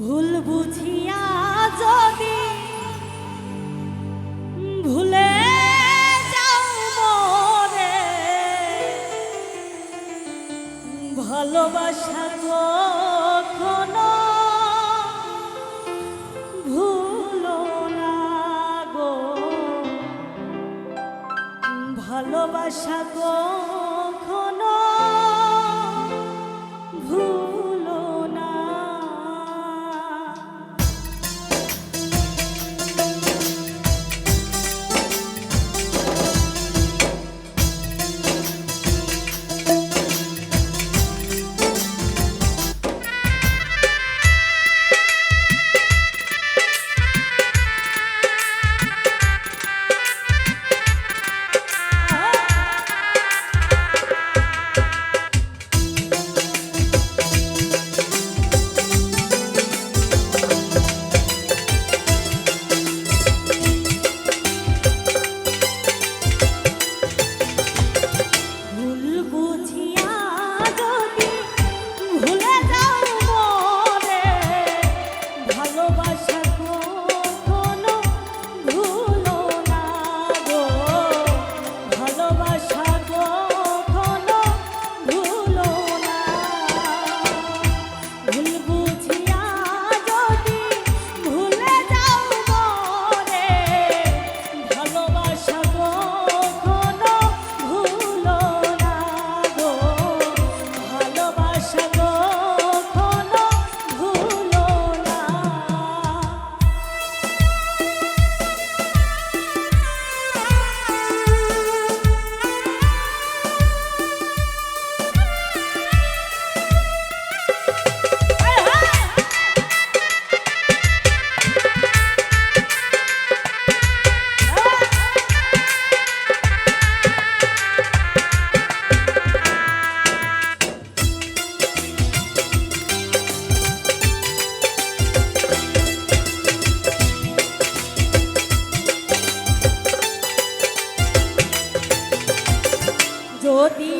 ভুল বুঝিয়া যদি ভুলে যাও মনে ভালোবাসা কখনো ভুলো না গো। ভালোবাসা গো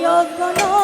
yazdan